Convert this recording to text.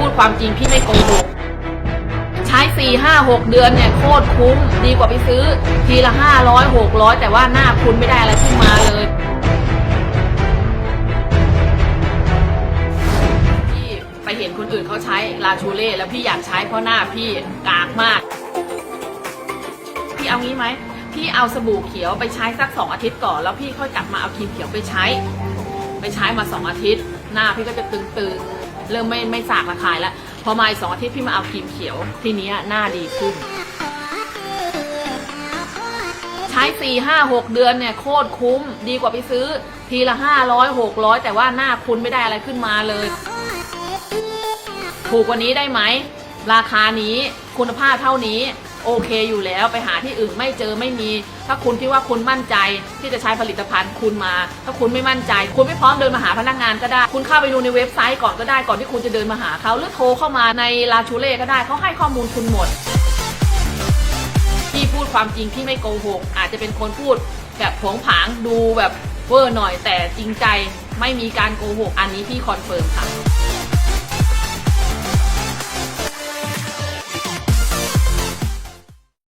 พูดความจริงพี่ไม่โกหกใช้สี่ห้าหกเดือนเนี่ยโคตรคุ้ม ดีกว่าไปซื้อ ทีละห้าร้อยหกร้อยแต่ว่าหน้าคุณไม่ได้อะไรขึ้นมาเลยพี่ไปเห็นคนอื่นเขาใช้ลาชูเล่แล้วพี่อยากใช้เพราะหน้าพี่กากมาก พี่เอางี้ไหมพี่เอาสบู่เขียวไปใช้สักสองอาทิตย์ก่อน แล้วพี่ค่อยกลับมาเอาครีมเขียวไปใช้ ไปใช้มาสองอาทิตย์ หน้าพี่ก็จะตึงๆ เริ่มไม่ไม่สากระคายแล้ว พอมาอีกสองอาทิตย์พี่มาเอาครีมเขียว ทีนี้หน้าดีขึ้น ใช้สี่ห้าหกเดือนเนี่ยโคตรคุ้มดีกว่าไปซื้อ ทีละห้าร้อยหกร้อยแต่ว่าหน้าคุณไม่ได้อะไรขึ้นมาเลย ถูกกว่านี้ได้ไหม ราคานี้คุณภาพเท่านี้ โอเคอยู่แล้วไปหาที่อื่นไม่เจอไม่มี ถ้าคุณคิดว่าคุณมั่นใจที่จะใช้ผลิตภัณฑ์คุณมา ถ้าคุณไม่มั่นใจ คุณไม่พร้อมเดินมาหาพนักงานก็ได้ คุณเข้าไปดูในเว็บไซต์ก่อนก็ได้ก่อนที่คุณจะเดินมาหาเขาหรือโทรเข้ามาในลาชูเล่ก็ได้เขาให้ข้อมูลคุณหมดพี่พูดความจริงพี่ไม่โกหกอาจจะเป็นคนพูดแบบผงผางดูแบบเวอร์หน่อยแต่จริงใจไม่มีการโกหกอันนี้พี่คอนเฟิร์มค่ะ